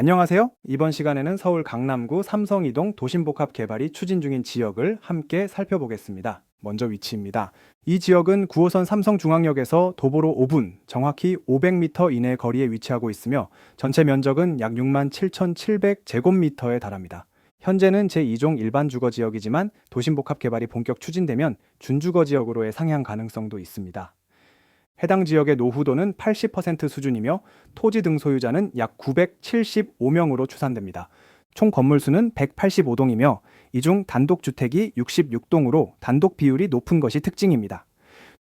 안녕하세요. 이번 시간에는 서울 강남구 삼성이동 도심복합 개발이 추진 중인 지역을 함께 살펴보겠습니다. 먼저 위치입니다. 이 지역은 9호선 삼성중앙역에서 도보로 5분, 정확히 500m 이내 거리에 위치하고 있으며 전체 면적은 약 6만 7,700제곱미터에 달합니다. 현재는 제2종 일반 주거 지역이지만 도심복합 개발이 본격 추진되면 준주거 지역으로의 상향 가능성도 있습니다. 해당 지역의 노후도는 80% 수준이며 토지 등 소유자는 약 975명으로 추산됩니다. 총 건물 수는 185동이며 이 중 단독 주택이 66동으로 단독 비율이 높은 것이 특징입니다.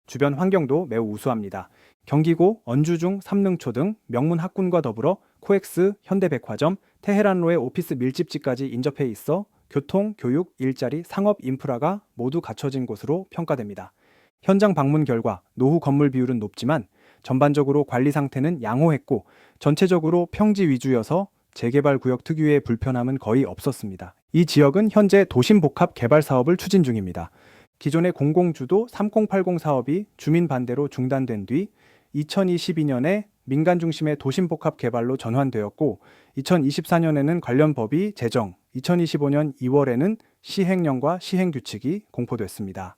주변 환경도 매우 우수합니다. 경기고, 언주중, 삼릉초 등 명문 학군과 더불어 코엑스, 현대백화점, 테헤란로의 오피스 밀집지까지 인접해 있어 교통, 교육, 일자리, 상업 인프라가 모두 갖춰진 곳으로 평가됩니다. 현장 방문 결과 노후 건물 비율은 높지만 전반적으로 관리 상태는 양호했고 전체적으로 평지 위주여서 재개발 구역 특유의 불편함은 거의 없었습니다. 이 지역은 현재 도심 복합 개발 사업을 추진 중입니다. 기존의 공공주도 3080 사업이 주민 반대로 중단된 뒤 2022년에 민간 중심의 도심 복합 개발로 전환되었고 2024년에는 관련 법이 제정, 2025년 2월에는 시행령과 시행 규칙이 공포됐습니다.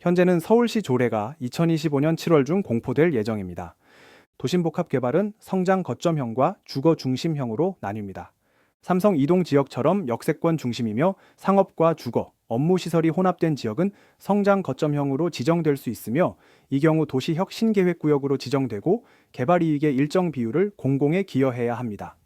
현재는 서울시 조례가 2025년 7월 중 공포될 예정입니다. 도심복합 개발은 성장 거점형과 주거 중심형으로 나뉩니다. 삼성 이동 지역처럼 역세권 중심이며 상업과 주거, 업무 시설이 혼합된 지역은 성장 거점형으로 지정될 수 있으며 이 경우 도시 혁 신 계획 구역으로 지정되고 개발 이익의 일정 비율을 공공에 기여해야 합니다.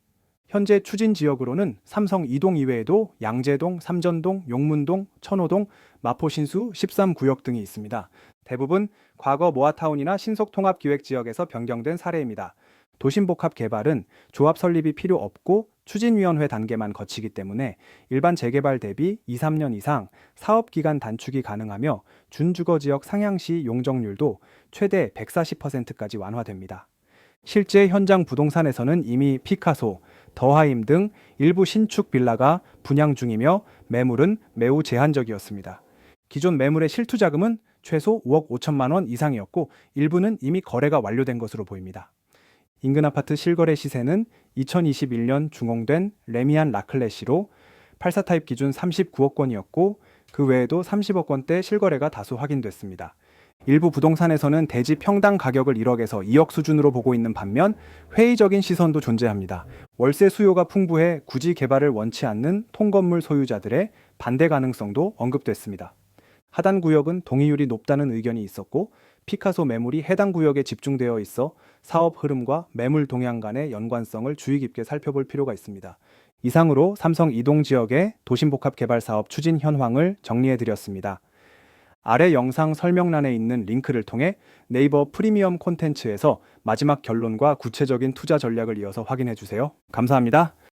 현재 추진 지역으로는 삼성 이동 이외에도 양재동, 삼전동, 용문동, 천호동, 마포신수 13구역 등이 있습니다. 대부분 과거 모아타운이나 신속통합기획 지역에서 변경된 사례입니다. 도심복합 개발은 조합 설립이 필요 없고 추진위원회 단계만 거치기 때문에 일반 재개발 대비 2, 3년 이상 사업기간 단축이 가능하며 준주거 지역 상향시 용적률도 최대 140%까지 완화됩니다. 실제 현장 부동산에서는 이미 피카소, 더하임 등 일부 신축 빌라가 분양 중이며 매물은 매우 제한적이었습니다. 기존 매물의 실투 자금은 최소 5억 5천만 원 이상이었고 일부는 이미 거래가 완료된 것으로 보입니다. 인근 아파트 실거래 시세는 2021년 중공된 레미안 라클레시로 84 타입 기준 39억 원이었고 그 외에도 30억 원대 실거래가 다수 확인됐습니다. 일부 부동산에서는 대지 평당 가격을 1억에서 2억 수준으로 보고 있는 반면 회의적인 시선도 존재합니다. 월세 수요가 풍부해 굳이 개발을 원치 않는 통건물 소유자들의 반대 가능성도 언급됐습니다. 하단 구역은 동의율이 높다는 의견이 있었고 피카소 매물이 해당 구역에 집중되어 있어 사업 흐름과 매물 동향 간의 연관성을 주의 깊게 살펴볼 필요가 있습니다. 이상으로 삼성 이동 지역의 도심복합 개발 사업 추진 현황을 정리해 드렸습니다. 아래 영상 설명란에 있는 링크를 통해 네이버 프리미엄 콘텐츠에서 마지막 결론과 구체적인 투자 전략을 이어서 확인해 주세요. 감사합니다.